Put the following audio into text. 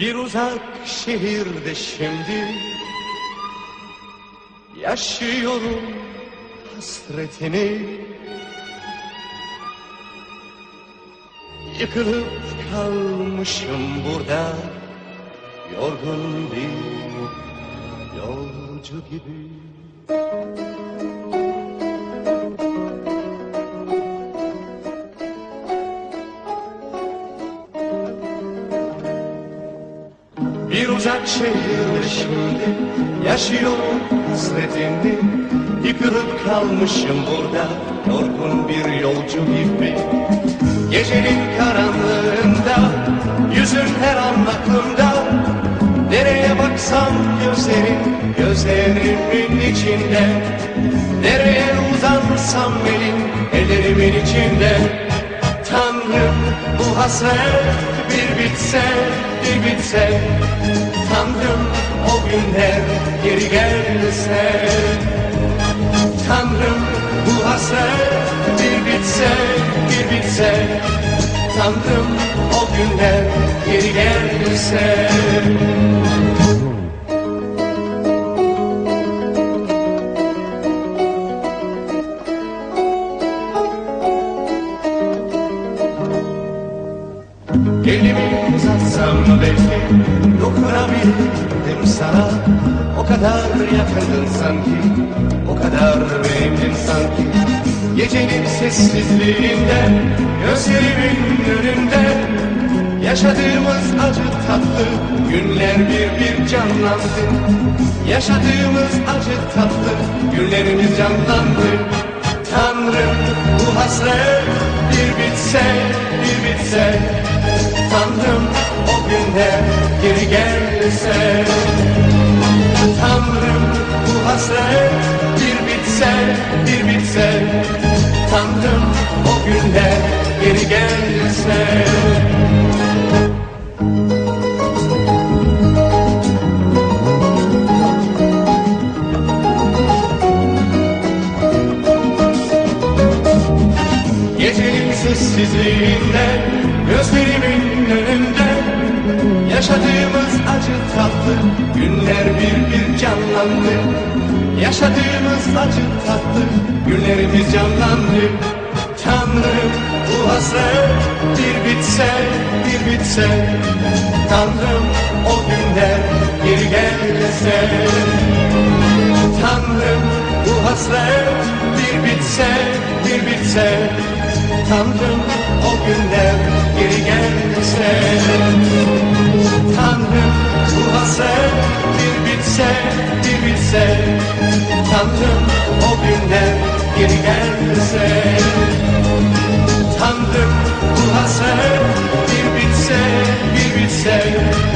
Bir uzak şehirde şimdi Yaşıyorum hasretini. Yıkılıp kalmışım burada Yorgun bir yolcu gibi Bir uzak şehirde şimdi Yaşıyorum hasretini. Yıkılıp kalmışım burada Yorgun bir yolcu gibi. Gecenin karanlığında Yüzün her an aklımda. Nereye baksam gözlerin Gözlerimin içinde. Nereye uzansam elin Ellerimin içinde. Tanrım bu hasret bir bitse bir bitse. Tanrım o günler geri gelse Tanrım bu hasret bir bitse bir bitse. Tanrım o günler geri gelse Elimi uzatsam belki dokunabilirdim sana. O kadar yakındın sanki, o kadar benimdin sanki. Gecenin sessizliğinde, gözlerimin önünde Yaşadığımız acı tatlı günler bir bir canlandı. Yaşadığımız acı tatlı günlerimiz canlandı. Tanrım bu hasret bir bitse, bir bitse Tanrım o günler geri gelse. Tanrım bu hasret bir bitse, bir bitse. Tanrım o günler geri gelse. Gecenin sessizliğinde acı tatlı Günler bir bir canlandı. Yaşadığımız acı tatlı Günlerimiz canlandı. Tanrım bu hasret Bir bitse bir bitse. Tanrım o günler geri gelse. Tanrım bu hasret bir bitse bir bitse. Tanrım o günler geri gelse Tanrım o günler geri gelse Tanrım bu hasret bir bitse bir bitse.